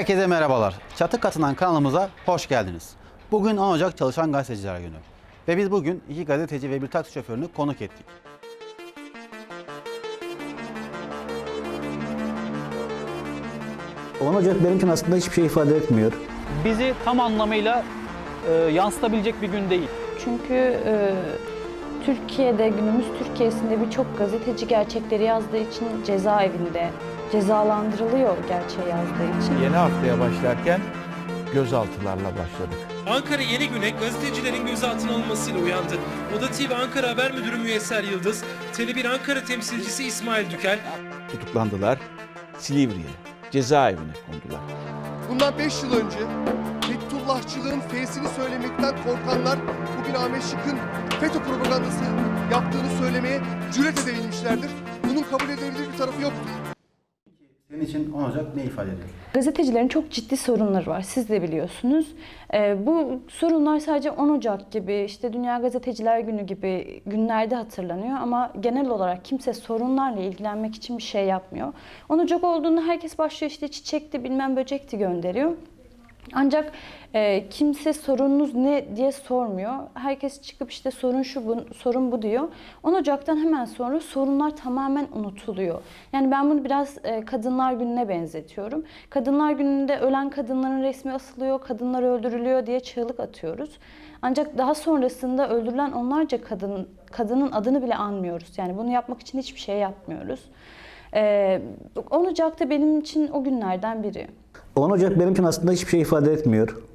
Herkese merhabalar. Çatı Katınan kanalımıza hoş geldiniz. Bugün 10 Ocak Çalışan Gazeteciler Günü. Ve biz bugün iki gazeteci ve bir taksi şoförünü konuk ettik. On Ocak benim için aslında hiçbir şey ifade etmiyor. bizi tam anlamıyla e, yansıtabilecek bir gün değil. Çünkü e, Türkiye'de, günümüz Türkiye'sinde birçok gazeteci gerçekleri yazdığı için cezaevinde cezalandırılıyor gerçeği yazdığı için. Yeni haftaya başlarken gözaltılarla başladık. Ankara Yeni Güne gazetecilerin gözaltına alınmasıyla uyandı. Oda TV Ankara Haber Müdürü Müyesser Yıldız, Tele1 Ankara temsilcisi İsmail Dükel, Tutuklandılar. Silivri'ye, cezaevine kondular. Bundan 5 yıl önce Fethullahçılığın F'sini söylemekten korkanlar bugün Ahmet Şık'ın FETÖ propagandası yaptığını söylemeye cüret edebilmişlerdir. Bunun kabul edilebilir bir tarafı yoktur. Senin için 10 Ocak ne ifade ediyor? Gazetecilerin çok ciddi sorunları var. Siz de biliyorsunuz. E, bu sorunlar sadece 10 Ocak gibi, işte Dünya Gazeteciler Günü gibi günlerde hatırlanıyor. Ama genel olarak kimse sorunlarla ilgilenmek için bir şey yapmıyor. 10 Ocak olduğunda herkes başlıyor işte çiçekti bilmem böcekti gönderiyor. Ancak e, kimse sorununuz ne diye sormuyor. Herkes çıkıp işte sorun şu, bu, sorun bu diyor. 10 Ocak'tan hemen sonra sorunlar tamamen unutuluyor. Yani ben bunu biraz e, Kadınlar Günü'ne benzetiyorum. Kadınlar Günü'nde ölen kadınların resmi asılıyor, kadınlar öldürülüyor diye çığlık atıyoruz. Ancak daha sonrasında öldürülen onlarca kadın kadının adını bile anmıyoruz. Yani bunu yapmak için hiçbir şey yapmıyoruz. E, 10 Ocak da benim için o günlerden biri. 10 Ocak benim için aslında hiçbir şey ifade etmiyor.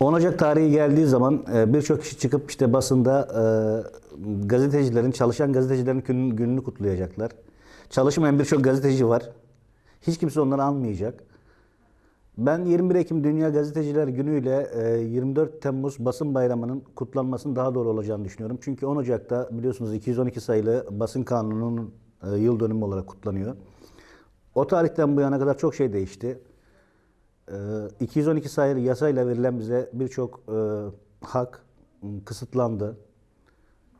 10 Ocak tarihi geldiği zaman e, birçok kişi çıkıp işte basında e, gazetecilerin, çalışan gazetecilerin gününü, kutlayacaklar. Çalışmayan birçok gazeteci var. Hiç kimse onları almayacak. Ben 21 Ekim Dünya Gazeteciler Günü ile e, 24 Temmuz Basın Bayramı'nın kutlanmasının daha doğru olacağını düşünüyorum. Çünkü 10 Ocak'ta biliyorsunuz 212 sayılı basın kanununun e, yıl dönümü olarak kutlanıyor. O tarihten bu yana kadar çok şey değişti. Ee, 212 sayılı yasayla verilen bize birçok e, hak m, kısıtlandı.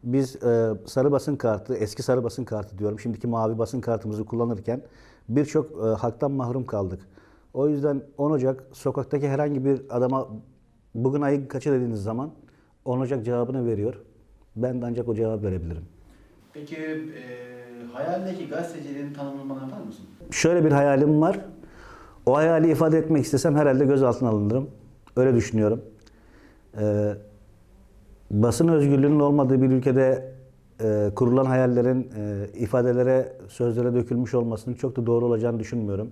Biz e, sarı basın kartı, eski sarı basın kartı diyorum, şimdiki mavi basın kartımızı kullanırken birçok e, haktan mahrum kaldık. O yüzden 10 Ocak sokaktaki herhangi bir adama bugün ayın kaçı dediğiniz zaman 10 Ocak cevabını veriyor. Ben de ancak o cevabı verebilirim. Peki e, hayaldeki gazeteciliğin tanımlamanı yapar mısın? Şöyle bir hayalim var. O hayali ifade etmek istesem herhalde gözaltına alınırım. Öyle düşünüyorum. Ee, basın özgürlüğünün olmadığı bir ülkede e, kurulan hayallerin e, ifadelere, sözlere dökülmüş olmasının çok da doğru olacağını düşünmüyorum.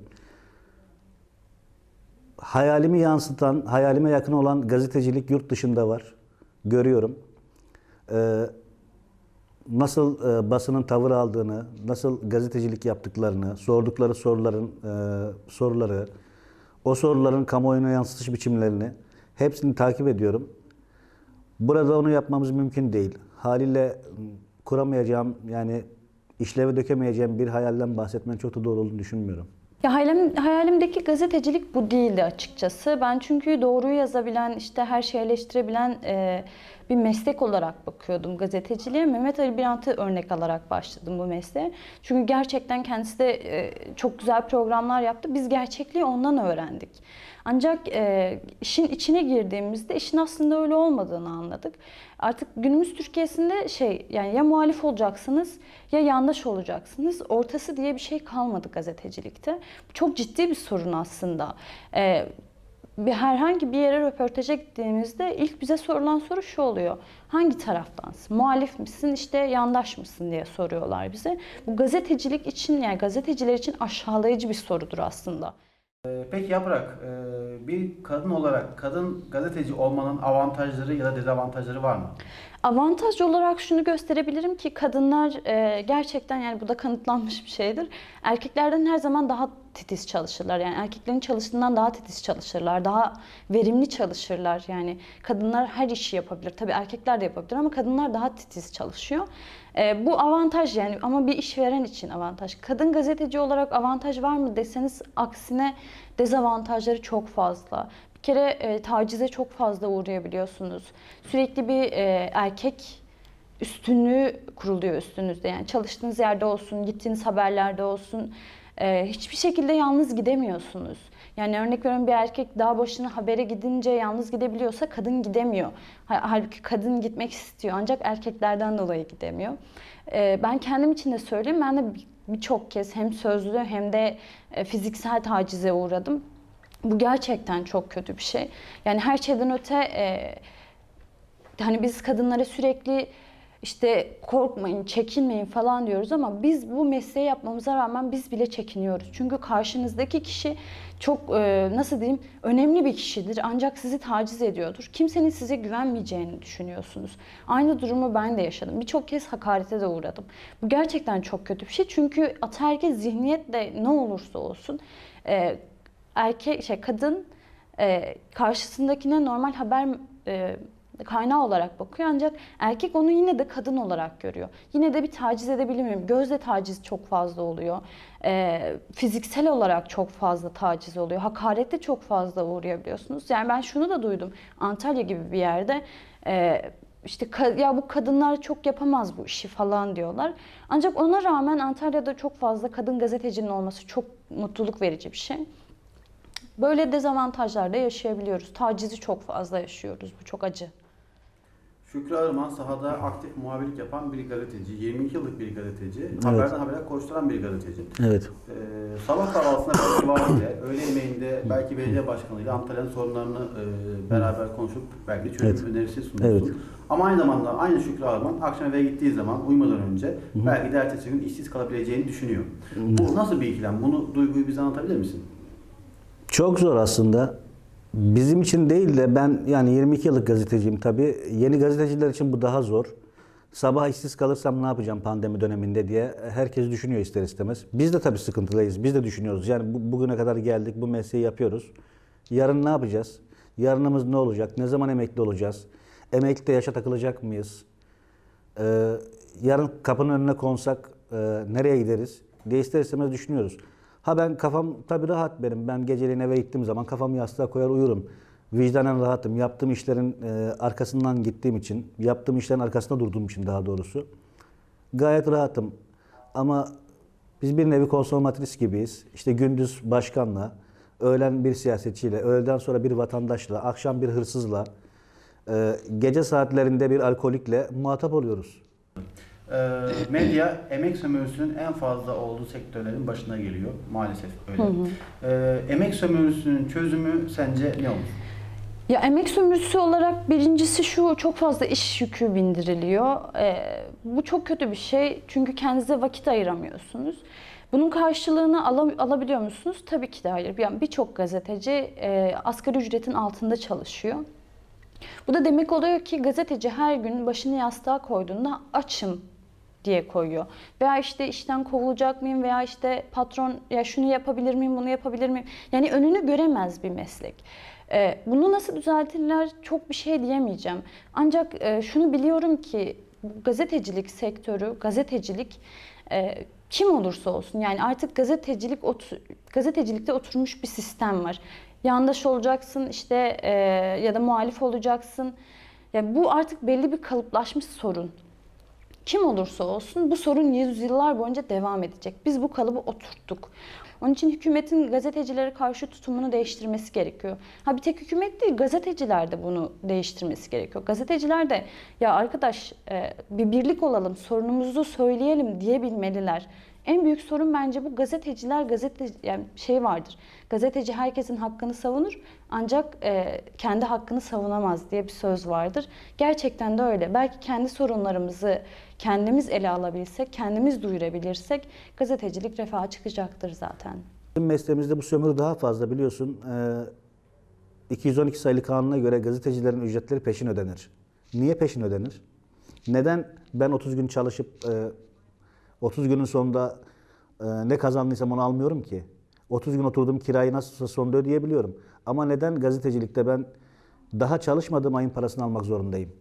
Hayalimi yansıtan, hayalime yakın olan gazetecilik yurt dışında var. Görüyorum. Ee, nasıl e, basının tavır aldığını, nasıl gazetecilik yaptıklarını, sordukları soruların e, soruları, o soruların kamuoyuna yansıtış biçimlerini hepsini takip ediyorum. Burada onu yapmamız mümkün değil. Haliyle kuramayacağım yani işleve dökemeyeceğim bir hayalden bahsetmenin çok da doğru olduğunu düşünmüyorum. Ya hayalim, hayalimdeki gazetecilik bu değildi açıkçası. Ben çünkü doğruyu yazabilen, işte her şeyi eleştirebilen e, bir meslek olarak bakıyordum gazeteciliğe. Mehmet Ali Birant'ı örnek alarak başladım bu mesleğe. Çünkü gerçekten kendisi de e, çok güzel programlar yaptı. Biz gerçekliği ondan öğrendik. Ancak e, işin içine girdiğimizde işin aslında öyle olmadığını anladık. Artık günümüz Türkiye'sinde şey yani ya muhalif olacaksınız ya yandaş olacaksınız. Ortası diye bir şey kalmadı gazetecilikte. Çok ciddi bir sorun aslında. E, bir herhangi bir yere röportaja gittiğimizde ilk bize sorulan soru şu oluyor. Hangi taraftansın? Muhalif misin? işte yandaş mısın diye soruyorlar bize. Bu gazetecilik için yani gazeteciler için aşağılayıcı bir sorudur aslında. E, peki Yaprak, e, bir kadın olarak kadın gazeteci olmanın avantajları ya da dezavantajları var mı? Avantaj olarak şunu gösterebilirim ki kadınlar e, gerçekten yani bu da kanıtlanmış bir şeydir. Erkeklerden her zaman daha titiz çalışırlar. Yani erkeklerin çalıştığından daha titiz çalışırlar. Daha verimli çalışırlar. Yani kadınlar her işi yapabilir. Tabii erkekler de yapabilir ama kadınlar daha titiz çalışıyor. E, bu avantaj yani ama bir işveren için avantaj. Kadın gazeteci olarak avantaj var mı deseniz aksine dezavantajları çok fazla. Kere e, tacize çok fazla uğrayabiliyorsunuz. Sürekli bir e, erkek üstünlüğü kuruluyor üstünüzde. Yani çalıştığınız yerde olsun, gittiğiniz haberlerde olsun. e, hiçbir şekilde yalnız gidemiyorsunuz. Yani örnek veriyorum bir erkek dağ başına habere gidince yalnız gidebiliyorsa kadın gidemiyor. Ha- Halbuki kadın gitmek istiyor ancak erkeklerden dolayı gidemiyor. Ee, ben kendim için de söyleyeyim ben de bir- birçok kez hem sözlü hem de e, fiziksel tacize uğradım. Bu gerçekten çok kötü bir şey. Yani her şeyden öte e, hani biz kadınlara sürekli işte korkmayın, çekinmeyin falan diyoruz ama biz bu mesleği yapmamıza rağmen biz bile çekiniyoruz. Çünkü karşınızdaki kişi çok e, nasıl diyeyim önemli bir kişidir ancak sizi taciz ediyordur. Kimsenin size güvenmeyeceğini düşünüyorsunuz. Aynı durumu ben de yaşadım. Birçok kez hakarete de uğradım. Bu gerçekten çok kötü bir şey çünkü ataerkil zihniyetle ne olursa olsun e, erkek şey kadın e, karşısındakine normal haber e, kaynağı olarak bakıyor ancak erkek onu yine de kadın olarak görüyor. Yine de bir taciz edebilir miyim? Gözle taciz çok fazla oluyor. E, fiziksel olarak çok fazla taciz oluyor. Hakarette çok fazla uğrayabiliyorsunuz. Yani ben şunu da duydum. Antalya gibi bir yerde e, işte ya bu kadınlar çok yapamaz bu işi falan diyorlar. Ancak ona rağmen Antalya'da çok fazla kadın gazetecinin olması çok mutluluk verici bir şey. Böyle dezavantajlar da yaşayabiliyoruz. Tacizi çok fazla yaşıyoruz. Bu çok acı. Şükrü Arıman sahada aktif muhabirlik yapan bir gazeteci. 22 yıllık bir gazeteci. Evet. Haberden habere koşturan bir gazeteci. Evet. Ee, sabah kahvaltısında belki valiyle, öğle yemeğinde belki belediye başkanıyla Antalya'nın sorunlarını e, beraber konuşup belki çözüm Evet. önerisi sunuyorsun. Evet. Ama aynı zamanda aynı Şükrü Arıman akşam eve gittiği zaman uyumadan önce belki de ertesi gün işsiz kalabileceğini düşünüyor. Bu nasıl bir ikilem? Bunu duyguyu bize anlatabilir misin? Çok zor aslında. Bizim için değil de ben yani 22 yıllık gazeteciyim tabii. Yeni gazeteciler için bu daha zor. Sabah işsiz kalırsam ne yapacağım pandemi döneminde diye herkes düşünüyor ister istemez. Biz de tabii sıkıntıdayız. Biz de düşünüyoruz. Yani bu- bugüne kadar geldik, bu mesleği yapıyoruz. Yarın ne yapacağız? Yarınımız ne olacak? Ne zaman emekli olacağız? Emeklilikte yaşa takılacak mıyız? Ee, yarın kapının önüne konsak e, nereye gideriz diye ister istemez düşünüyoruz. Ha ben kafam tabii rahat benim. Ben geceliğin eve gittiğim zaman kafamı yastığa koyar uyurum. Vicdanen rahatım. Yaptığım işlerin e, arkasından gittiğim için, yaptığım işlerin arkasında durduğum için daha doğrusu. Gayet rahatım. Ama biz bir nevi konsomatris gibiyiz. İşte gündüz başkanla, öğlen bir siyasetçiyle, öğleden sonra bir vatandaşla, akşam bir hırsızla, e, gece saatlerinde bir alkolikle muhatap oluyoruz. Ee, medya emek sömürüsünün en fazla olduğu sektörlerin başına geliyor. Maalesef öyle. Ee, emek sömürüsünün çözümü sence ne olur? Ya emek sömürüsü olarak birincisi şu çok fazla iş yükü bindiriliyor. Ee, bu çok kötü bir şey çünkü kendinize vakit ayıramıyorsunuz. Bunun karşılığını ala- alabiliyor musunuz? Tabii ki de hayır. Yani birçok gazeteci e, asgari ücretin altında çalışıyor. Bu da demek oluyor ki gazeteci her gün başını yastığa koyduğunda açım diye koyuyor. Veya işte işten kovulacak mıyım veya işte patron ya şunu yapabilir miyim bunu yapabilir miyim? Yani önünü göremez bir meslek. Ee, bunu nasıl düzeltirler çok bir şey diyemeyeceğim. Ancak e, şunu biliyorum ki gazetecilik sektörü, gazetecilik e, kim olursa olsun yani artık gazetecilik gazetecilikte oturmuş bir sistem var. Yandaş olacaksın işte e, ya da muhalif olacaksın. Yani bu artık belli bir kalıplaşmış sorun. Kim olursa olsun bu sorun yüzyıllar boyunca devam edecek. Biz bu kalıbı oturttuk. Onun için hükümetin gazetecilere karşı tutumunu değiştirmesi gerekiyor. Ha bir tek hükümet değil, gazeteciler de bunu değiştirmesi gerekiyor. Gazeteciler de ya arkadaş e, bir birlik olalım, sorunumuzu söyleyelim diyebilmeliler. En büyük sorun bence bu gazeteciler gazete yani şey vardır. Gazeteci herkesin hakkını savunur ancak e, kendi hakkını savunamaz diye bir söz vardır. Gerçekten de öyle. Belki kendi sorunlarımızı kendimiz ele alabilsek, kendimiz duyurabilirsek gazetecilik refaha çıkacaktır zaten. Bizim mesleğimizde bu sömürü daha fazla biliyorsun. Ee, 212 sayılı kanuna göre gazetecilerin ücretleri peşin ödenir. Niye peşin ödenir? Neden ben 30 gün çalışıp e, 30 günün sonunda e, ne kazandıysam onu almıyorum ki? 30 gün oturdum kirayı nasılsa sonunda ödeyebiliyorum. Ama neden gazetecilikte ben daha çalışmadığım ayın parasını almak zorundayım?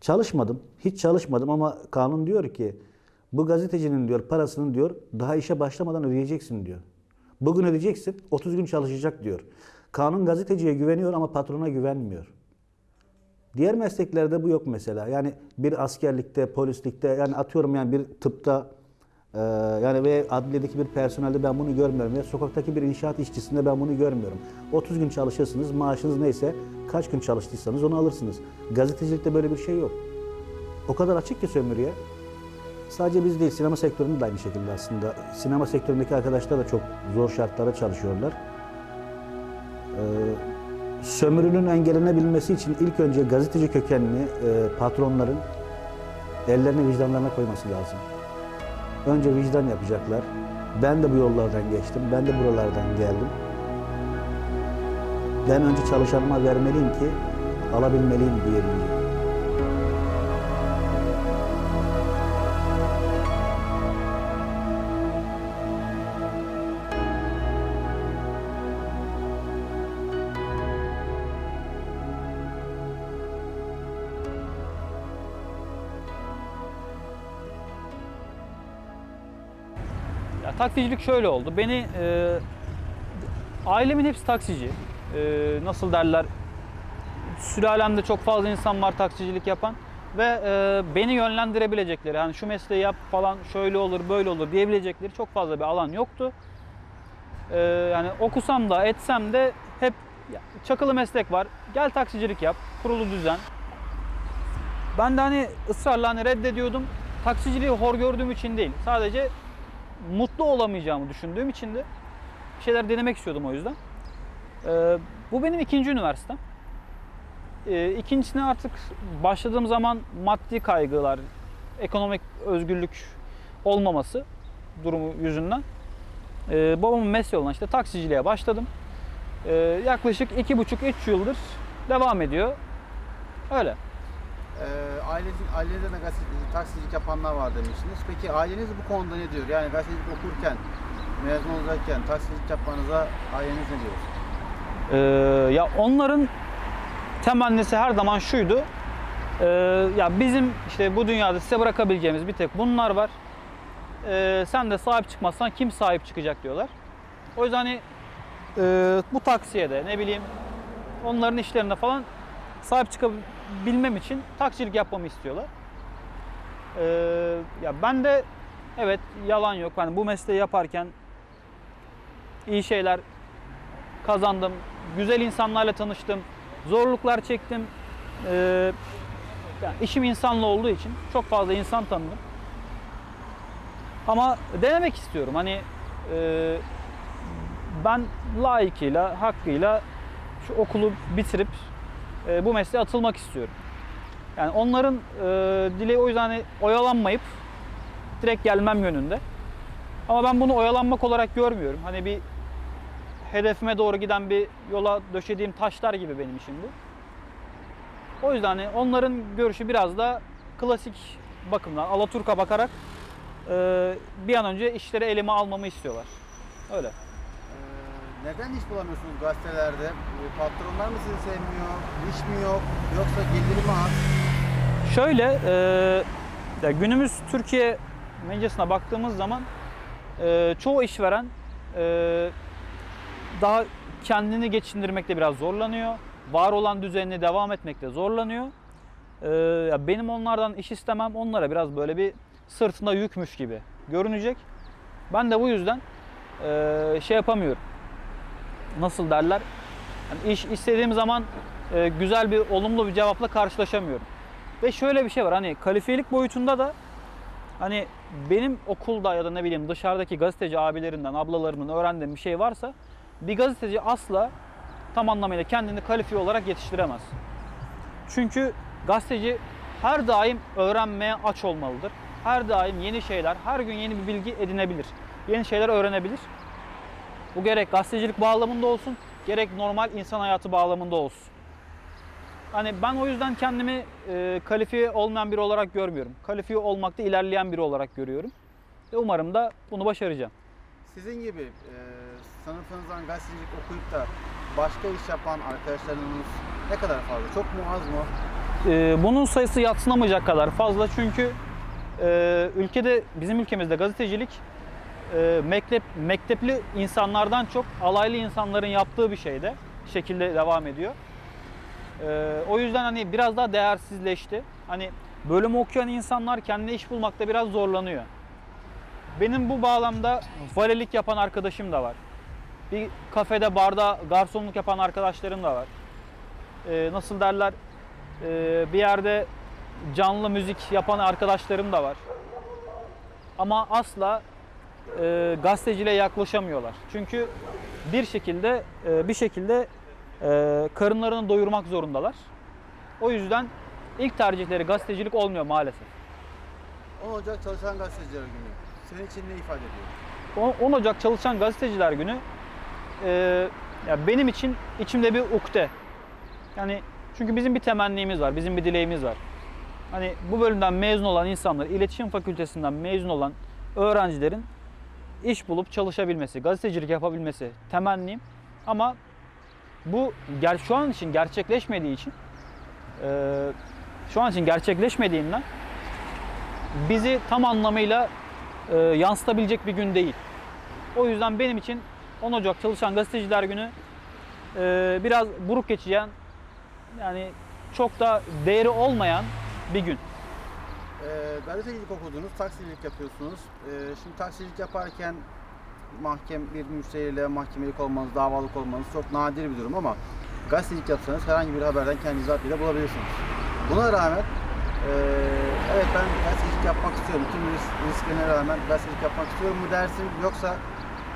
Çalışmadım. Hiç çalışmadım ama kanun diyor ki bu gazetecinin diyor parasını diyor daha işe başlamadan ödeyeceksin diyor. Bugün ödeyeceksin 30 gün çalışacak diyor. Kanun gazeteciye güveniyor ama patrona güvenmiyor. Diğer mesleklerde bu yok mesela. Yani bir askerlikte, polislikte yani atıyorum yani bir tıpta Ee, yani ve adliyedeki bir personelde ben bunu görmüyorum. Ya sokaktaki bir inşaat işçisinde ben bunu görmüyorum. 30 gün çalışırsınız, maaşınız neyse kaç gün çalıştıysanız onu alırsınız. Gazetecilikte böyle bir şey yok. O kadar açık ki sömürüye. Sadece biz değil, sinema sektöründe de aynı şekilde aslında. Sinema sektöründeki arkadaşlar da çok zor şartlarda çalışıyorlar. Ee, sömürünün engellenebilmesi için ilk önce gazeteci kökenli e, patronların ellerini vicdanlarına koyması lazım. Önce vicdan yapacaklar. Ben de bu yollardan geçtim, ben de buralardan geldim. Ben önce çalışanıma vermeliyim ki alabilmeliyim diyebileyim. Taksicilik şöyle oldu. Beni e, ailemin hepsi taksici. E, nasıl derler? Sülalemde çok fazla insan var taksicilik yapan ve e, beni yönlendirebilecekleri, hani şu mesleği yap falan şöyle olur, böyle olur diyebilecekleri çok fazla bir alan yoktu. E, yani okusam da etsem de hep çakılı meslek var. Gel taksicilik yap, kurulu düzen. Ben de hani ısrarla hani reddediyordum. Taksiciliği hor gördüğüm için değil. Sadece mutlu olamayacağımı düşündüğüm için de bir şeyler denemek istiyordum o yüzden. Ee, bu benim ikinci üniversitem. Ee, ikincisine artık başladığım zaman maddi kaygılar, ekonomik özgürlük olmaması durumu yüzünden ee, babamın mesleği olan işte taksiciliğe başladım. Ee, yaklaşık iki buçuk üç yıldır devam ediyor. Öyle. Ee, aileniz, ailede de gazetecilik, taksicilik yapanlar var demiştiniz. Peki aileniz bu konuda ne diyor? Yani gazetecilik okurken, mezun olacakken taksicilik yapmanıza aileniz ne diyor? Ee, ya onların temennisi her zaman şuydu. Ee, ya bizim işte bu dünyada size bırakabileceğimiz bir tek bunlar var. Ee, sen de sahip çıkmazsan kim sahip çıkacak diyorlar. O yüzden hani e, bu taksiye de ne bileyim onların işlerine falan sahip çıkabilmem için taksicilik yapmamı istiyorlar. Ee, ya ben de evet yalan yok. Hani bu mesleği yaparken iyi şeyler kazandım. Güzel insanlarla tanıştım. Zorluklar çektim. Ee, yani işim insanla olduğu için çok fazla insan tanıdım. Ama denemek istiyorum. Hani e, ben layıkıyla, hakkıyla şu okulu bitirip e, bu mesleğe atılmak istiyorum. Yani onların e, dileği o yüzden hani oyalanmayıp direkt gelmem yönünde. Ama ben bunu oyalanmak olarak görmüyorum. Hani bir hedefime doğru giden bir yola döşediğim taşlar gibi benim için bu. O yüzden hani onların görüşü biraz da klasik bakımdan, Alaturka bakarak e, bir an önce işleri elime almamı istiyorlar. Öyle. Neden iş bulamıyorsunuz gazetelerde? Patronlar mı sizi sevmiyor? İş mi yok? Yoksa geliri mi az? Şöyle, e, ya günümüz Türkiye medyasına baktığımız zaman e, çoğu işveren e, daha kendini geçindirmekte biraz zorlanıyor. Var olan düzenini devam etmekte zorlanıyor. E, ya benim onlardan iş istemem onlara biraz böyle bir sırtında yükmüş gibi görünecek. Ben de bu yüzden e, şey yapamıyorum. Nasıl derler? Yani iş istediğim zaman e, güzel bir olumlu bir cevapla karşılaşamıyorum. Ve şöyle bir şey var hani kalifiyelik boyutunda da hani benim okulda ya da ne bileyim dışarıdaki gazeteci abilerimden, ablalarımdan öğrendiğim bir şey varsa bir gazeteci asla tam anlamıyla kendini kalifiye olarak yetiştiremez. Çünkü gazeteci her daim öğrenmeye aç olmalıdır. Her daim yeni şeyler, her gün yeni bir bilgi edinebilir. Yeni şeyler öğrenebilir. Bu gerek gazetecilik bağlamında olsun, gerek normal insan hayatı bağlamında olsun. Hani ben o yüzden kendimi e, kalifiye olmayan biri olarak görmüyorum. Kalifiye olmakta ilerleyen biri olarak görüyorum. Ve umarım da bunu başaracağım. Sizin gibi e, sınıfınızdan gazetecilik okuyup da başka iş yapan arkadaşlarınız ne kadar fazla? Çok mu az mı? Ee, bunun sayısı yatsınamayacak kadar fazla çünkü e, ülkede bizim ülkemizde gazetecilik e, mektep mektepli insanlardan çok alaylı insanların yaptığı bir şeyde şekilde devam ediyor. E, o yüzden hani biraz daha değersizleşti. Hani bölüm okuyan insanlar kendine iş bulmakta biraz zorlanıyor. benim bu bağlamda valelik yapan arkadaşım da var. Bir kafede, barda garsonluk yapan arkadaşlarım da var. Ee, nasıl derler? Ee, bir yerde canlı müzik yapan arkadaşlarım da var. Ama asla e, gazeteciliğe yaklaşamıyorlar. Çünkü bir şekilde e, bir şekilde e, karınlarını doyurmak zorundalar. O yüzden ilk tercihleri gazetecilik olmuyor maalesef. 10 Ocak Çalışan Gazeteciler Günü. Senin için ne ifade ediyor? O- 10 Ocak Çalışan Gazeteciler Günü e, ya benim için içimde bir ukde. Yani çünkü bizim bir temennimiz var, bizim bir dileğimiz var. Hani bu bölümden mezun olan insanlar, iletişim fakültesinden mezun olan öğrencilerin iş bulup çalışabilmesi, gazetecilik yapabilmesi temennim. Ama bu şu an için gerçekleşmediği için e, şu an için gerçekleşmediğinden bizi tam anlamıyla e, yansıtabilecek bir gün değil. O yüzden benim için 10 Ocak Çalışan Gazeteciler Günü e, biraz buruk geçeceğin yani çok da değeri olmayan bir gün. Ee, gazetecilik okudunuz, taksicilik yapıyorsunuz. Ee, şimdi taksicilik yaparken mahkem bir müşteriyle mahkemelik olmanız, davalık olmanız çok nadir bir durum ama gazetecilik yapsanız herhangi bir haberden kendinizi rahatlıkla bulabilirsiniz. Buna rağmen ee, evet ben gazetecilik yapmak istiyorum. Tüm risk, risklerine rağmen gazetecilik yapmak istiyorum mu dersin yoksa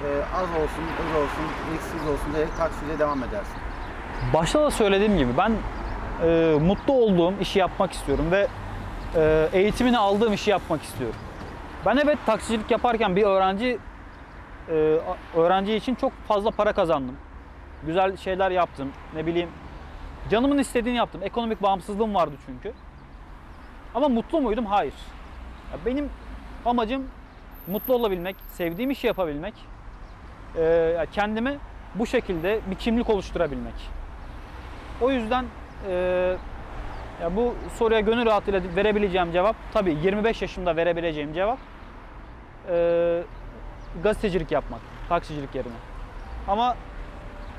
ee, az olsun, öz olsun, risksiz olsun diyerek taksiyle devam edersin. Başta da söylediğim gibi ben e, mutlu olduğum işi yapmak istiyorum ve e, eğitimini aldığım işi yapmak istiyorum. Ben evet taksicilik yaparken bir öğrenci e, öğrenci için çok fazla para kazandım. Güzel şeyler yaptım. Ne bileyim canımın istediğini yaptım. Ekonomik bağımsızlığım vardı çünkü. Ama mutlu muydum? Hayır. Benim amacım mutlu olabilmek, sevdiğim işi yapabilmek, e, ya kendime bu şekilde bir kimlik oluşturabilmek. O yüzden e, ya bu soruya gönül rahatlığıyla verebileceğim cevap tabii 25 yaşımda verebileceğim cevap e, gazetecilik yapmak, taksicilik yerine. Ama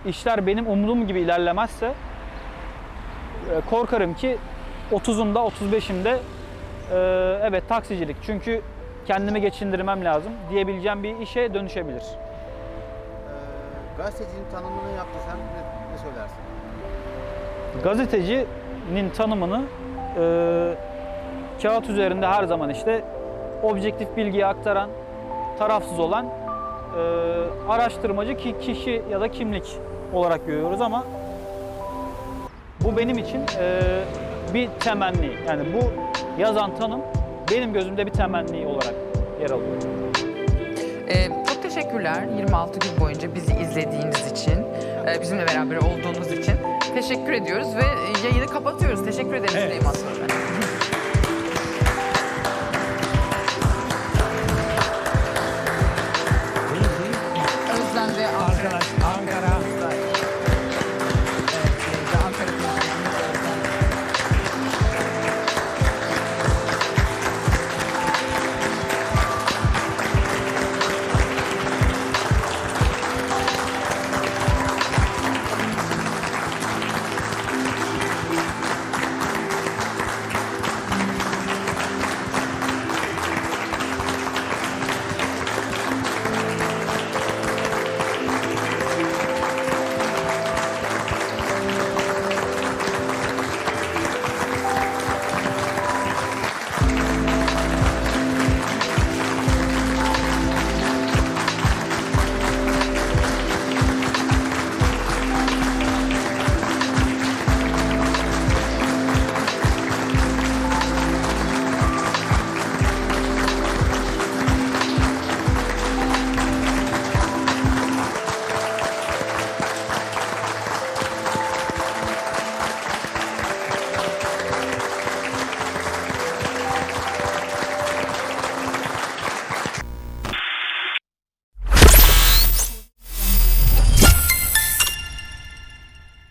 işler benim umduğum gibi ilerlemezse e, korkarım ki 30'umda 35'imde e, evet taksicilik çünkü kendimi geçindirmem lazım diyebileceğim bir işe dönüşebilir. Ee, gazetecinin tanımını yaptı sen ne, ne söylersin? Gazetecinin tanımını e, kağıt üzerinde her zaman işte objektif bilgiyi aktaran, tarafsız olan e, araştırmacı ki kişi ya da kimlik olarak görüyoruz ama bu benim için e, bir temenni. Yani bu yazan tanım benim gözümde bir temenni olarak yer alıyor. Ee, çok teşekkürler 26 gün boyunca bizi izlediğiniz için, e, bizimle beraber olduğunuz için. Teşekkür ediyoruz ve yayını kapatıyoruz. Teşekkür ederim Süleyman Soykan.